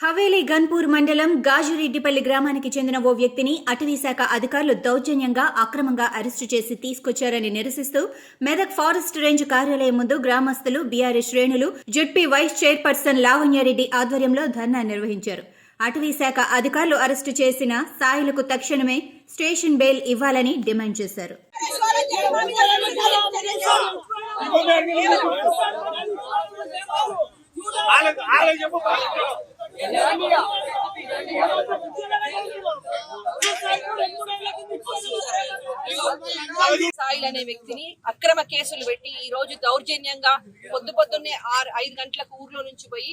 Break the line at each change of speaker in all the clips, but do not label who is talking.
హవేలీ గన్పూర్ మండలం గాజురెడ్డిపల్లి గ్రామానికి చెందిన ఓ వ్యక్తిని అటవీశాఖ అధికారులు దౌర్జన్యంగా అక్రమంగా అరెస్టు చేసి తీసుకొచ్చారని నిరసిస్తూ మెదక్ ఫారెస్ట్ రేంజ్ కార్యాలయం ముందు గ్రామస్తులు బీఆర్ఎస్ శ్రేణులు జుడ్పీ వైస్ చైర్పర్సన్ లావణ్యారెడ్డి ఆధ్వర్యంలో ధర్నా నిర్వహించారు. అటవీశాఖ అధికారులు అరెస్టు చేసిన సాయిలకు తక్షణమే స్టేషన్ బెయిల్ ఇవ్వాలని డిమాండ్ చేశారు.
చెప్పు.
సాయిల్ అనే వ్యక్తిని అక్రమ కేసులు పెట్టి ఈ రోజు దౌర్జన్యంగా పొద్దు పొద్దున్నే ఆరు ఐదు గంటలకు ఊర్లో నుంచి పోయి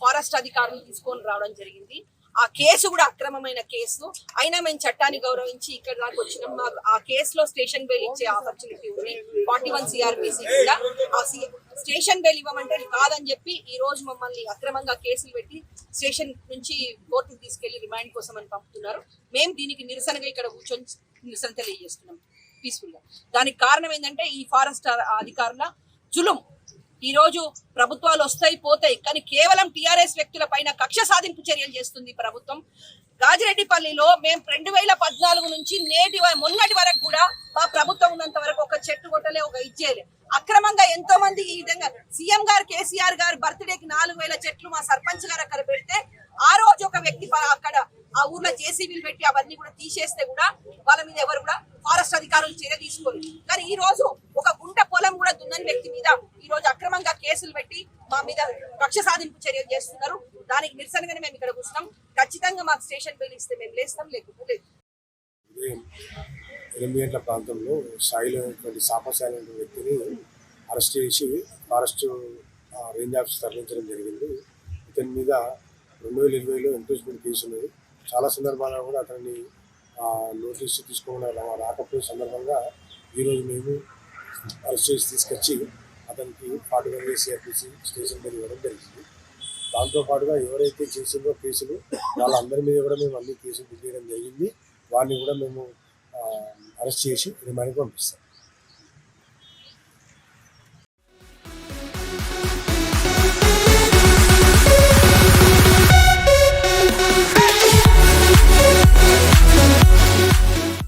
ఫారెస్ట్ అధికారులు తీసుకొని రావడం జరిగింది. ఆ కేసు కూడా అక్రమమైన కేసు. అయినా మేము చట్టాన్ని గౌరవించి ఇక్కడ దాకా వచ్చినాం. మాకు ఆ కేసులో స్టేషన్ బెయిల్ ఇచ్చే ఆపర్చునిటీ ఉంది. ఫార్టీ వన్ సిఆర్పిసి కూడా ఆ సి- స్టేషన్ బెయిల్ ఇవ్వమంటే కాదని చెప్పి ఈ రోజు మమ్మల్ని అక్రమంగా కేసులు పెట్టి స్టేషన్ నుంచి కోర్టుకు తీసుకెళ్ళి రిమాండ్ కోసం అని పంపుతున్నారు. మేము దీనికి నిరసనగా ఇక్కడ కూర్చొని నిరసన తెలియజేస్తున్నాం. పీస్ఫుల్గా. దానికి కారణం ఏంటంటే ఈ ఫారెస్ట్ అధికారుల జులుం. ఈ రోజు ప్రభుత్వాలు వస్తాయి పోతాయి కానీ కేవలం టిఆర్ఎస్ వ్యక్తుల పైన కక్ష సాధింపు చర్యలు చేస్తుంది ప్రభుత్వం. గాజిరెడ్డిపల్లిలో మేము రెండు వేల పద్నాలుగు నుంచి నేటి వ- మొన్నటి వరకు కూడా మా ప్రభుత్వం ఉన్నంత వరకు ఒక ఒక ఇచ్చేయలే. అక్రమంగా ఎంతో మంది ఈ విధంగా సీఎం గారు కేసీఆర్ గారు బర్త్డేకి నాలుగు వేల చెట్లు మా సర్పంచ్ గారు అక్కడ పెడితే ఆ రోజు ఒక వ్యక్తి అక్కడ ఆ ఊర్లో జేసీబీలు పెట్టి అవన్నీ కూడా తీసేస్తే కూడా వాళ్ళ మీద ఎవరు కూడా ఫారెస్ట్ అధికారులు చర్య తీసుకోరు కానీ ఈ రోజు ఒక గుంట పొలం కూడా దున్నని వ్యక్తి మీద ఈ రోజు అక్రమంగా కేసులు పెట్టి మా మీద కక్ష సాధింపు చర్యలు చేస్తున్నారు. దానికి నిరసనగానే మేము ఇక్కడ కూర్చున్నాం. ఖచ్చితంగా మాకు స్టేషన్ బిల్ ఇస్తే మేము లేస్తాం లేకుండా లేదు.
ఉదయం ఎనిమిది గంటల ప్రాంతంలో సాయిలో సాపసాయి అనే వ్యక్తిని అరెస్ట్ చేసి ఫారెస్ట్ రేంజ్ ఆఫీస్ తరలించడం జరిగింది. ఇతని మీద రెండు వేల ఇరవైలో ఎంక్రోచ్మెంట్ కేసులు చాలా సందర్భాల్లో కూడా అతన్ని నోటీస్ తీసుకోవడం రాకపోయే సందర్భంగా ఈరోజు మేము అరెస్ట్ చేసి తీసుకొచ్చి అతనికి పాటుగా వన్ సిఆర్పిసి స్టేషన్ మీద ఇవ్వడం జరిగింది. దాంతో పాటుగా ఎవరైతే చేసిందో కేసులు వాళ్ళందరి మీద కూడా మేము అన్ని కేసులు చేయడం జరిగింది. వాడిని కూడా మేము అరెస్ట్ చేసి రిమాండ్కి పంపిస్తాం.